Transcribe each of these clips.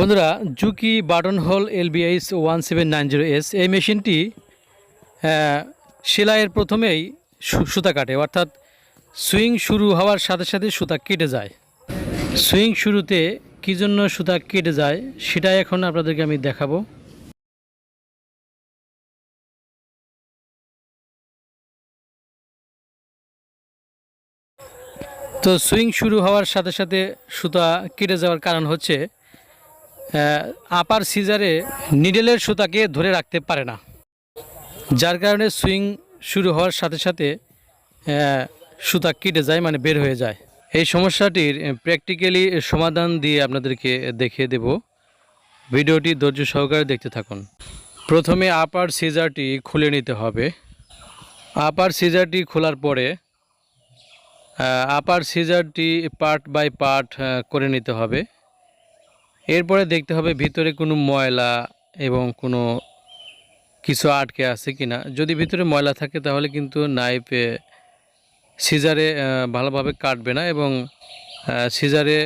বন্ধুরা Juki buttonhole LBH one seven nine zero S. এই মেশিনটি সেলাইয়ের প্রথমেই সুতা কাটে, অর্থাৎ সুইং শুরু হওয়ার সাথে সাথে সুতা কেটে যায়। সুইং শুরুতে কী জন্য সুতা কেটে যায়, সেটাই এখন আপনাদেরকে আমি দেখাবো। তো সুইং শুরু হওয়ার সাথে সাথে সুতা কেটে যাওয়ার কারণ হচ্ছে আপার সিজারে নিডেলের সুতাকে ধরে রাখতে পারে না। যার কারণে সুইং শুরু হওয়ার সাথে সাথে সুতা কেটে যায় মানে বের হয়ে যায়। এই সমস্যাটির প্র্যাকটিক্যালি সমাধান দিয়ে আপনাদেরকে দেখিয়ে দেব। ভিডিওটি ধৈর্য সহকারে দেখতে থাকুন। প্রথমে আপার সিজারটি খুলে নিতে হবে। আপার সিজারটি খোলার পরে আপার সিজারটি পার্ট বাই পার্ট করে নিতে হবে। এরপরে দেখতে হবে ভিতরে কোনো ময়লা এবং কোনো কিছু আটকে আছে কি না যদি ভিতরে ময়লা থাকে তাহলে কিন্তু নাইফে সিজারে ভালোভাবে কাটবে না এবং সিজারে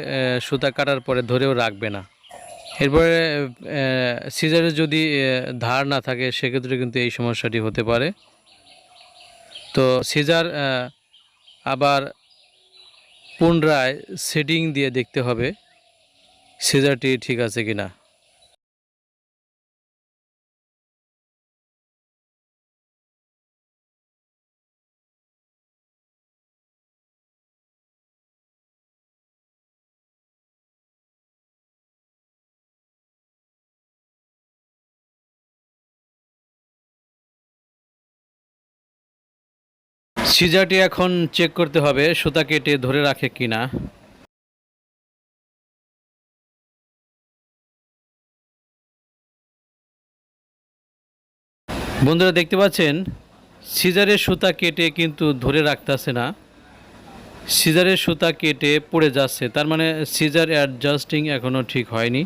সুতা কাটার পরে ধরেও রাখবে না। এরপরে সিজারে যদি ধার না থাকে সেক্ষেত্রে কিন্তু এই সমস্যাটি হতে পারে। তো সিজার আবার পুনরায় সেটিং দিয়ে দেখতে হবে। সিজারটি ঠিক আছে কিনা সিজারটি এখন চেক করতে হবে সুতা কেটে ধরে রাখে কিনা বন্ধুরা দেখতে পাচ্ছেন, সিজারের সুতা কেটে কিন্তু ধরে রাখতেছে না। সিজারের সুতা কেটে পড়ে যাচ্ছে, তার মানে সিজার অ্যাডজাস্টিং এখনও ঠিক হয়নি।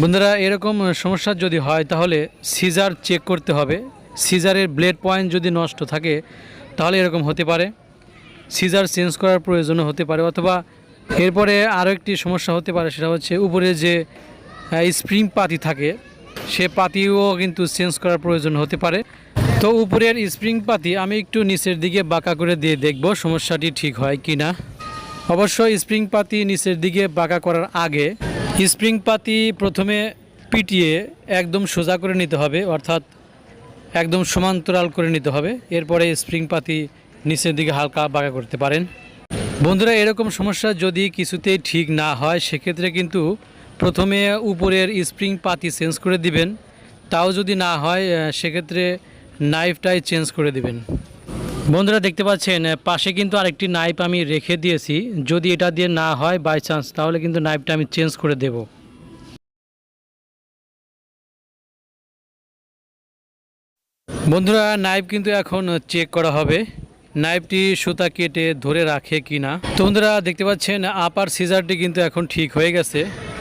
বন্ধুরা, এরকম সমস্যা যদি হয়, তাহলে সিজার চেক করতে হবে। সিজারের ব্লেড পয়েন্ট যদি নষ্ট থাকে, তাহলে এরকম হতে পারে। সিজার চেঞ্জ করার প্রয়োজনও হতে পারে, অথবা এরপরে আরও একটি সমস্যা হতে পারে, সেটা হচ্ছে উপরে যে স্প্রিং পাতি থাকে সে পাতিও কিন্তু চেঞ্জ করার প্রয়োজন হতে পারে। তো উপরের স্প্রিং পাতি আমি একটু নিচের দিকে বাঁকা করে দিয়ে দেখব সমস্যাটি ঠিক হয় কি না অবশ্য স্প্রিং পাতি নিচের দিকে বাঁকা করার আগে স্প্রিং পাতি প্রথমে পিটিয়ে একদম সোজা করে নিতে হবে, অর্থাৎ একদম সমান্তরাল করে নিতে হবে। এরপরে স্প্রিং পাতি নিচের দিকে হালকা বাঁকা করতে পারেন। বন্ধুরা, এরকম সমস্যা যদি কিছুতেই ঠিক না হয়, সেক্ষেত্রে কিন্তু প্রথমে উপরের স্প্রিং পাতি চেঞ্জ করে দিবেন। তাও যদি না হয় সেক্ষেত্রে নাইফটাই চেঞ্জ করে দিবেন। বন্ধুরা, দেখতে পাচ্ছেন পাশে কিন্তু আরেকটি নাইফ আমি রেখে দিয়েছি। যদি এটা দিয়ে না হয় বাই চান্স তাহলে কিন্তু নাইফটা আমি চেঞ্জ করে দেবো। বন্ধুরা, নাইফ কিন্তু এখন চেক করা হবে। নাইফটি সুতা কেটে ধরে রাখে কি না তো বন্ধুরা, দেখতে পাচ্ছেন আপার সিজারটি কিন্তু এখন ঠিক হয়ে গেছে।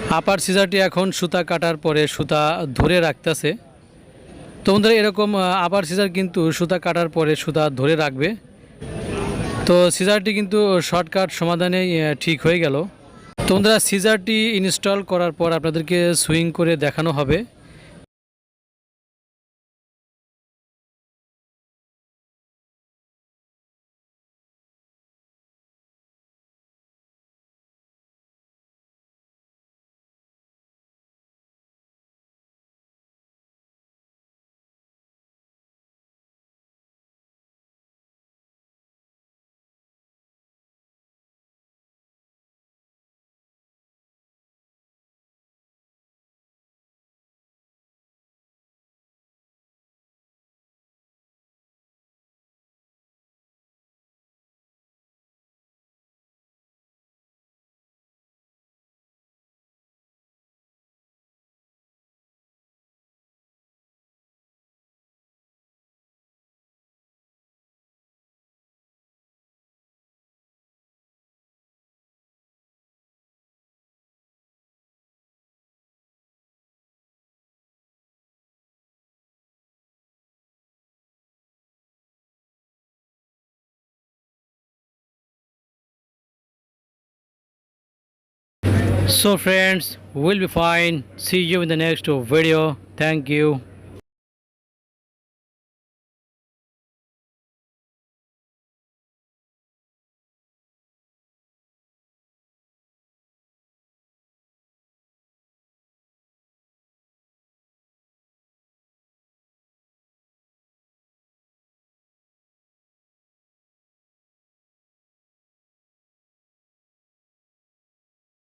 আপার সিজারটি এখন সুতা কাটার পরে সুতা ধরে রাখতেছে। তো বন্ধুরা, এরকম আপার সিজার কিন্তু সুতা কাটার পরে সুতা ধরে রাখবে। তো সিজারটি কিন্তু শর্টকাট সমাধানে ঠিক হয়ে গেল। তো বন্ধুরা, সিজারটি ইনস্টল করার পর আপনাদেরকে সুইং করে দেখানো হবে। So friends, we'll be fine. See you in the next video. Thank you.